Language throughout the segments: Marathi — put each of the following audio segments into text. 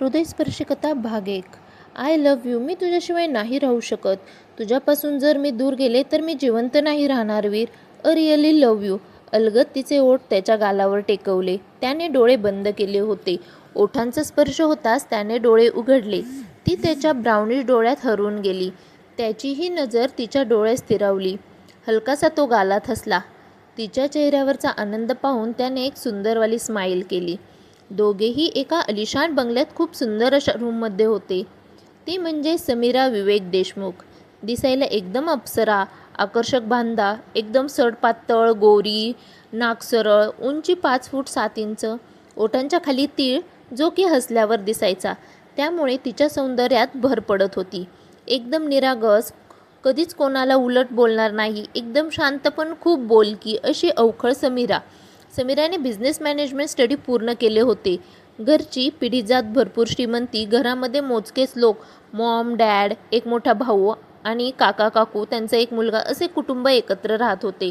हृदयस्पर्शकता भाग एक. आय लव्ह यू मी तुझ्याशिवाय नाही राहू शकत. तुझ्यापासून जर मी दूर गेले तर मी जिवंत नाही राहणार वीर. अ रिअली लव्ह यू अलगत तिचे ओठ त्याच्या गालावर टेकवले. त्याने डोळे बंद केले होते. ओठांचा स्पर्श होताच त्याने डोळे उघडले. ती त्याच्या ब्राउनिश डोळ्यात हरवून गेली. त्याचीही नजर तिच्या डोळ्यात स्थिरावली. हलकासा तो गालात हसला. तिच्या चेहऱ्यावरचा आनंद पाहून त्याने एक सुंदरवाली स्माईल केली. दोघेही एका अलिशान बंगल्यात खूप सुंदर अशा रूममध्ये होते. ती म्हणजे समीरा विवेक देशमुख. दिसायला एकदम अप्सरा आकर्षक बांधा एकदम सडपातळ गोरी नाक सरळ उंची पाच फूट सात इंच. ओठांच्या खाली तीळ जो की हसल्यावर दिसायचा. त्यामुळे तिच्या सौंदर्यात भर पडत होती. एकदम निरागस कधीच कोणाला उलट बोलणार नाही. एकदम शांत पण खूप बोलकी अशी अवखळ समीरा. समीराने बिझनेस मॅनेजमेंट स्टडी पूर्ण केले होते. घरची पिढीजात भरपूर श्रीमंती घरामध्ये मोजकेच लोक मॉम डॅड एक मोठा भाऊ आणि काका काकू त्यांचा एक मुलगा असे कुटुंब एकत्र राहत होते.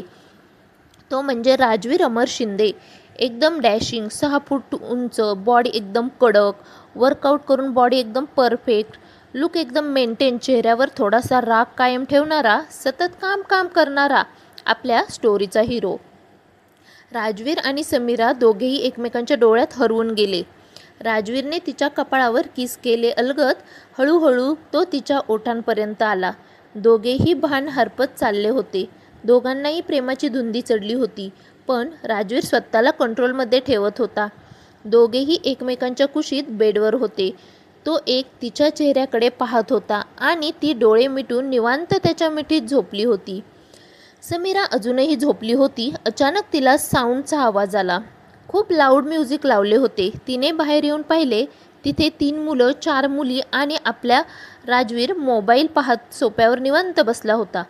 तो म्हणजे राजवीर अमर शिंदे. एकदम डॅशिंग सहा फूट उंच बॉडी एकदम कडक वर्कआउट करून बॉडी एकदम परफेक्ट लुक एकदम मेंटेन चेहऱ्यावर थोडासा राग कायम ठेवणारा सतत काम काम करणारा आपल्या स्टोरीचा हिरो राजवीर आणि समीरा दोघेही एकमेकांच्या डोळ्यात हरवून गेले. राजवीरने तिच्या कपाळावर किस केले अलगत हळूहळू तो तिच्या ओठांपर्यंत आला. दोघेही भान हरपत चालले होते. दोघांनाही प्रेमाची धुंदी चढली होती पण राजवीर स्वतःला कंट्रोलमध्ये ठेवत होता. दोघेही एकमेकांच्या कुशीत बेडवर होते. तो एक तिच्या चेहऱ्याकडे पाहत होता आणि ती डोळे मिटून निवांत त्याच्या मिठीत झोपली होती. समीरा अजूनही झोपली होती. अचानक तिला साऊंडचा आवाज आला. खूप लाऊड म्युझिक लावले होते. तिने बाहेर येऊन पाहिले. तिथे तीन मुलं चार मुली आणि आपल्या राजवीर मोबाईल पाहत सोप्यावर निवांत बसला होता.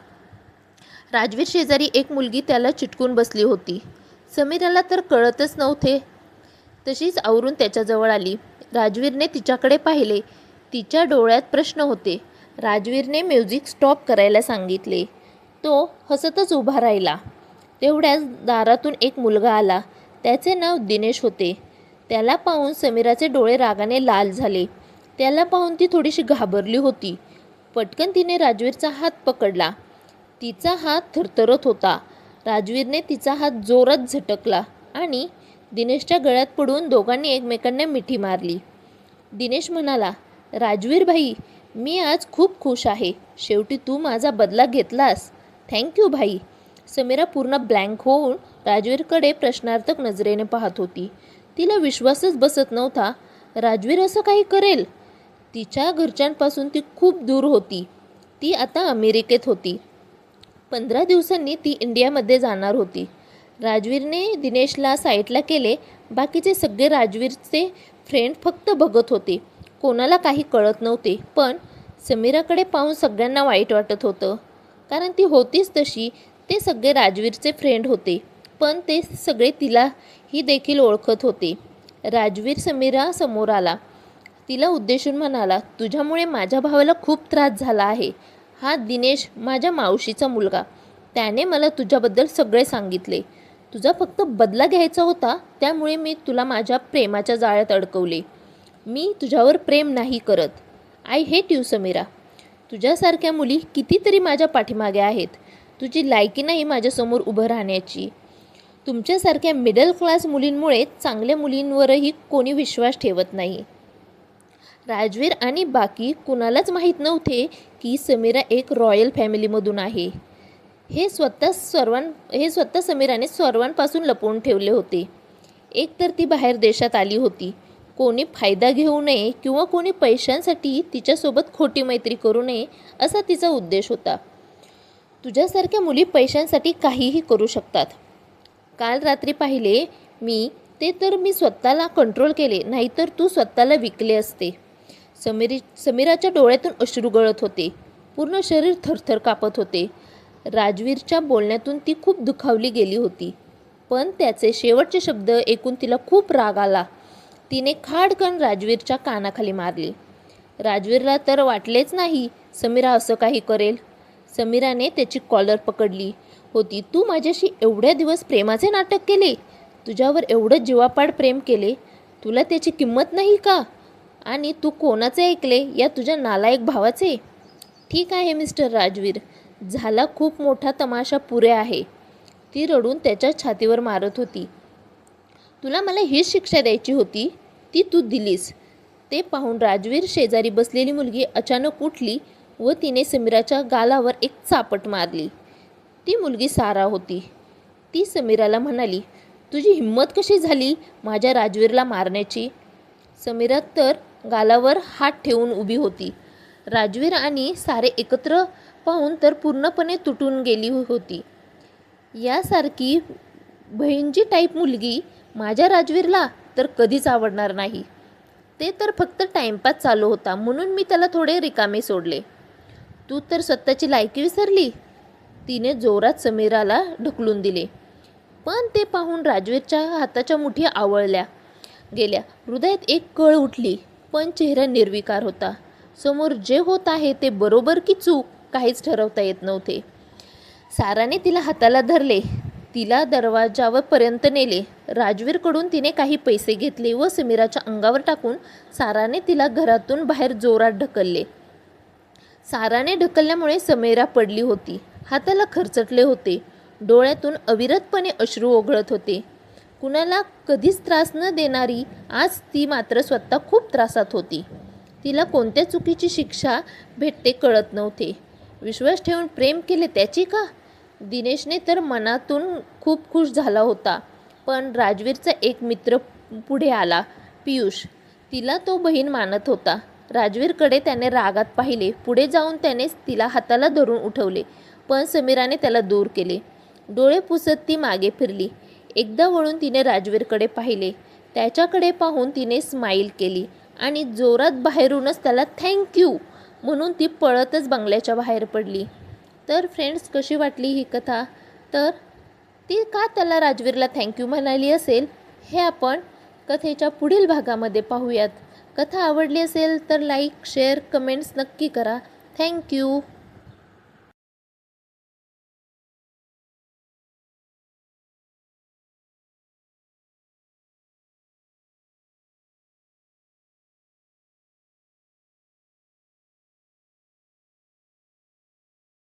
राजवीर शेजारी एक मुलगी त्याला चिटकून बसली होती. समीराला तर कळतच नव्हते. तशीच आवरून त्याच्याजवळ आली. राजवीरने तिच्याकडे पाहिले. तिच्या डोळ्यात प्रश्न होते. राजवीरने म्युझिक स्टॉप करायला सांगितले. तो हसतच उभा राहिला. तेवढ्याच दारातून एक मुलगा आला. त्याचे नाव दिनेश होते. त्याला पाहून समीराचे डोळे रागाने लाल झाले. त्याला पाहून ती थोडीशी घाबरली होती. पटकन तिने राजवीरचा हात पकडला. तिचा हात थरथरत होता. राजवीरने तिचा हात जोरात झटकला आणि दिनेशच्या गळ्यात पडून दोघांनी एकमेकांना मिठी मारली. दिनेश म्हणाला राजवीर भाई मी आज खूप खुश आहे. शेवटी तू माझा बदला घेतलास. थँक्यू भाई. समीरा पूर्ण ब्लँक होऊन राजवीरकडे प्रश्नार्थक नजरेने पाहत होती. तिला विश्वासच बसत नव्हता. राजवीर असं काही करेल? तिच्या घरच्यांपासून ती खूप दूर होती. ती आता अमेरिकेत होती. पंधरा दिवसांनी ती इंडियामध्ये जाणार होती. राजवीरने दिनेशला साईटला केले. बाकीचे सगळे राजवीरचे फ्रेंड फक्त बघत होते. कोणाला काही कळत नव्हते. पण समीराकडे पाहून सगळ्यांना वाईट वाटत होतं. कारण ती होतीच तशी. ते सगळे राजवीरचे फ्रेंड होते. पण ते सगळे तिला ही देखील ओळखत होते. राजवीर समीरा समोर आला. तिला उद्देशून म्हणाला तुझ्यामुळे माझ्या भावाला खूप त्रास झाला आहे. हा दिनेश माझ्या मावशीचा मुलगा. त्याने मला तुझ्याबद्दल सगळे सांगितले. तुझा फक्त बदला घ्यायचा होता त्यामुळे मी तुला माझ्या प्रेमाच्या जाळ्यात अडकवले. मी तुझ्यावर प्रेम नाही करत. I hate you Samira. तुझ्यासारख्या मुली कितीतरी माझ्या पाठीमागे आहेत. तुझी लायकी नाही माझ्यासमोर उभं राहण्याची. तुमच्यासारख्या मिडल क्लास मुलींमुळे चांगल्या मुलींवरही कोणी विश्वास ठेवत नाही. राजवीर आणि बाकी कुणालाच माहीत नव्हते की समीरा एक रॉयल फॅमिलीमधून आहे. हे स्वतः सर्वां हे स्वतः समीराने सर्वांपासून लपवून ठेवले होते. एक तर ती बाहेर देशात आली होती. कोणी फायदा घेऊ नये किंवा कोणी पैशांसाठी तिच्यासोबत खोटी मैत्री करू नये असा तिचा उद्देश होता. तुझ्यासारख्या मुली पैशांसाठी काहीही करू शकतात. काल रात्री पाहिले मी ते तर मी स्वतःला कंट्रोल केले नाहीतर तू स्वतःला विकले असते. समीरी समीराच्या डोळ्यातून अश्रू गळत होते. पूर्ण शरीर थरथर कापत होते. राजवीरच्या बोलण्यातून ती खूप दुखावली गेली होती. पण त्याचे शेवटचे शब्द ऐकून तिला खूप राग आला. तिने खाडकन राजवीरच्या कानाखाली मारली. राजवीरला तर वाटलेच नाही समीरा असं काही करेल. समीराने त्याची कॉलर पकडली. होती तू माझ्याशी एवढ्या दिवस प्रेमाचे नाटक केले? तुझ्यावर एवढं जीवापाड प्रेम केले? तुला त्याची किंमत नाही का? आणि तू कोणाचे ऐकले? या तुझ्या नालायक भावाचे? ठीक आहे मिस्टर राजवीर. झाला खूप मोठा तमाशा पुरे आहे. ती रडून त्याच्या छातीवर मारत होती. तुला मला हीच शिक्षा द्यायची होती ती तू दिलीस. ते पाहून राजवीर शेजारी बसलेली मुलगी अचानक उठली व तिने समीराच्या गालावर एक चापट मारली. ती मुलगी सारा होती. ती समीराला म्हणाली तुझी हिंमत कशी झाली माझ्या राजवीरला मारण्याची? समीरा तर गालावर हात ठेवून उभी होती. राजवीर आणि सारे एकत्र पाहून तर पूर्णपणे तुटून गेली होती. यासारखी बहिणजी टाईप मुलगी माझ्या राजवीरला तर कधीच आवडणार नाही. ते तर फक्त टाइमपास चालू होता म्हणून मी त्याला थोडे रिकामे सोडले. तू तर स्वतःची लायकी विसरली? तिने जोरात समीराला ढकलून दिले. पण ते पाहून राजवीरच्या हाताच्या मुठी आवळल्या. गेल्या हृदयात एक कळ उठली पण चेहरा निर्विकार होता. समोर जे होत आहे ते बरोबर की चूक काहीच ठरवता येत नव्हते. साराने तिला हाताला धरले. तिला दरवाजावरपर्यंत नेले. राजवीरकडून तिने काही पैसे घेतले व समीराच्या अंगावर टाकून साराने तिला घरातून बाहेर जोरात ढकलले. साराने ढकलल्यामुळे समीरा पडली होती. हाताला खरचटले होते. डोळ्यातून अविरतपणे अश्रू ओघळत होते. कुणाला कधीच त्रास न देणारी आज ती मात्र स्वतः खूप त्रासात होती. तिला कोणत्या चुकीची शिक्षा भेटते कळत नव्हते. विश्वास ठेवून प्रेम केले त्याची का? दिनेशने तर मनातून खूप खुश झाला होता. पण राजवीरचा एक मित्र पुढे आला पियुष. तिला तो बहीण मानत होता. राजवीरकडे त्याने रागात पाहिले. पुढे जाऊन त्याने तिला हाताला धरून उठवले पण समीराने त्याला दूर केले. डोळे पुसत ती मागे फिरली. एकदा वळून तिने राजवीरकडे पाहिले. त्याच्याकडे पाहून तिने स्माईल केली आणि जोरात बाहेरूनच त्याला थँक्यू म्हणून ती पळतच बंगल्याच्या बाहेर पडली. तर फ्रेंड्स कशी वाटली ही कथा? तर ती का त्याला राजवीरला थँक्यू म्हणाली असेल हे आपण कथेच्या पुढील भागामध्ये पाहूयात. कथा आवडली असेल तर लाईक शेअर कमेंट्स नक्की करा. थँक्यू